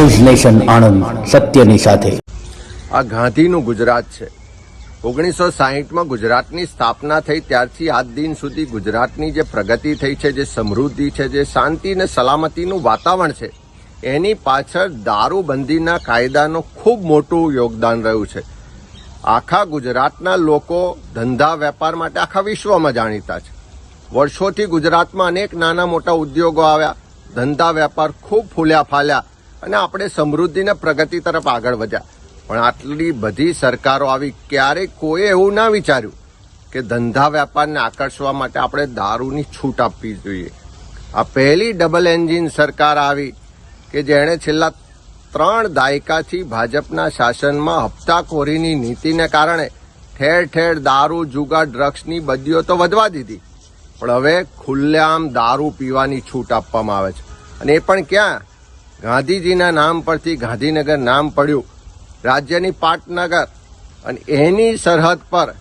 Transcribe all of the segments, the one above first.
News nation Anand, સત્યની સાથે. આ ગાંધીનું ગુજરાત છે. ઓગણીસો સાહીઠમાં ગુજરાતની સ્થાપના થઈ, ત્યારથી આજ દિન સુધી ગુજરાતની જે પ્રગતિ થઈ છે, જે સમૃદ્ધિ છે, જે શાંતિ અને સલામતીનું વાતાવરણ છે, એની પાછળ દારૂબંધીના કાયદાનું ખૂબ મોટું યોગદાન રહ્યું છે. આખા ગુજરાતના લોકો ધંધા વેપાર માટે આખા વિશ્વમાં જાણીતા છે. વર્ષોથી ગુજરાતમાં અનેક નાના મોટા ઉદ્યોગો આવ્યા, ધંધા વેપાર ખૂબ ફૂલ્યા ફાલ્યા અને આપણે સમૃદ્ધિને પ્રગતિ તરફ આગળ વધ્યા. પણ આટલી બધી સરકારો આવી ક્યારેય કોઈ એવું ના વિચાર્યું કે ધંધા વેપારને આકર્ષવા માટે આપણે દારૂની છૂટ આપવી જોઈએ. આ પહેલી ડબલ એન્જિન સરકાર આવી કે જેણે છેલ્લા ત્રણ દાયકાથી ભાજપના શાસનમાં હપ્તાખોરીની નીતિને કારણે ઠેર ઠેર દારૂ, જુગાર, ડ્રગ્સની બદીઓ તો વધવા દીધી. પણ હવે ખુલ્લેઆમ દારૂ પીવાની છૂટ આપવામાં આવે છે. અને એ પણ ક્યાં? ગાંધીજીના નામ પરથી ગાંધીનગર નામ પડ્યું. રાજ્યની પાટનગર અને એની સરહદ પર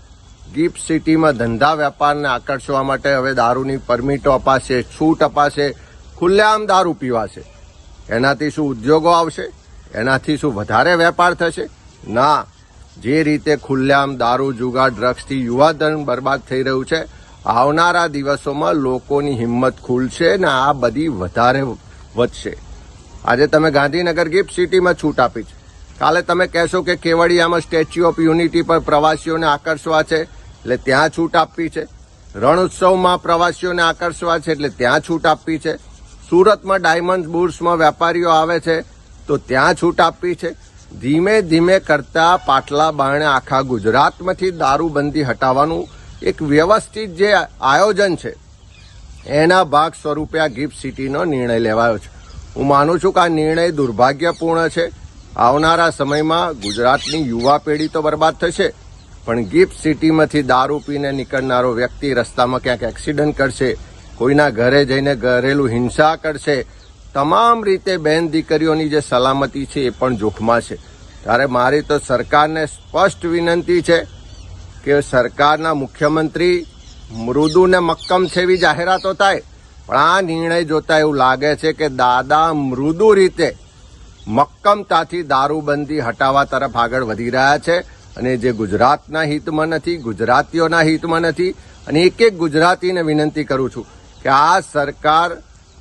ગિફ્ટ સિટીમાં ધંધા વેપારને આકર્ષવા માટે હવે દારૂની પરમિટો અપાશે, છૂટ અપાશે, ખુલ્લેઆમ દારૂ પીવાશે. એનાથી શું ઉદ્યોગો આવશે? એનાથી શું વધારે વેપાર થશે? ના. જે રીતે ખુલ્લેઆમ દારૂ, જુગાર, ડ્રગ્સથી યુવાધન બરબાદ થઈ રહ્યું છે, આવનારા દિવસોમાં લોકોની હિંમત ખુલશે ને આ બધી વધારે વધશે. આજે તમે ગાંધીનગર ગિફ્ટ સિટીમાં છૂટ આપી છે. કાલે તમે કહેશો કે કેવડિયામાં સ્ટેચ્યુ ઓફ યુનિટી પર પ્રવાસીઓને આકર્ષવા છે, એટલે ત્યાં છૂટ આપવી છે. રણોત્સવમાં પ્રવાસીઓને આકર્ષવા છે, એટલે ત્યાં છૂટ આપવી છે. સુરતમાં ડાયમંડ બુર્સમાં વેપારીઓ આવે છે, તો ત્યાં છૂટ આપવી છે. ધીમે ધીમે કરતા પાટલા બારણે આખા ગુજરાતમાંથી દારૂબંધી હટાવવાનું એક વ્યવસ્થિત જે આયોજન છે, એના ભાગ સ્વરૂપે આ ગિફ્ટ સિટીનો નિર્ણય લેવાયો છે. હું માનું છું કે આ નિર્ણય દુર્ભાગ્યપૂર્ણ છે. આવનારા સમયમાં ગુજરાતની યુવા પેઢી તો બરબાદ થશે, પણ ગિફ્ટ સિટીમાંથી દારૂ પીને નીકળનારો વ્યક્તિ રસ્તામાં ક્યાંક એક્સિડન્ટ કરશે, કોઈના ઘરે જઈને ઘરેલું હિંસા કરશે. તમામ રીતે બેન દીકરીઓની જે સલામતી છે એ પણ જોખમાં છે. ત્યારે મારી તો સરકારને સ્પષ્ટ વિનંતી છે કે સરકારના મુખ્યમંત્રી મૃદુને મક્કમ છે એવી જાહેરાતો થાય. પણ આ નિર્ણય જોતા એવું લાગે છે કે દાદા મૃદુ રીતે મક્કમતાથી દારૂબંધી હટાવવા તરફ આગળ વધી રહ્યા છે અને જે ગુજરાતના હિતમાં નથી, ગુજરાતીઓના હિતમાં નથી, અને એક એક ગુજરાતીને વિનંતી કરું છું કે આ સરકાર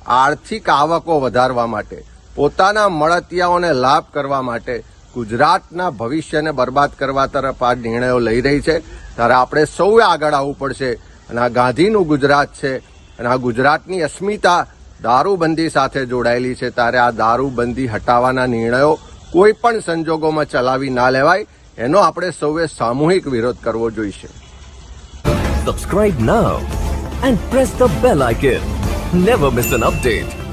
આર્થિક આવકો વધારવા માટે, પોતાના મળતિયાઓને લાભ કરવા માટે ગુજરાતના ભવિષ્યને બરબાદ કરવા તરફ આ નિર્ણયો લઈ રહી છે. ત્યારે આપણે સૌએ આગળ આવવું પડશે અને આ ગાંધીનું ગુજરાત છે અને આ ગુજરાતની અસ્મિતા દારૂબંધી સાથે જોડાયેલી છે. ત્યારે આ દારૂબંધી હટાવવાના નિર્ણયો કોઈ પણ સંજોગોમાં ચલાવી ના લેવાય, એનો આપણે સૌએ સામૂહિક વિરોધ કરવો જોઈશે. Subscribe now and press the bell icon never miss an update.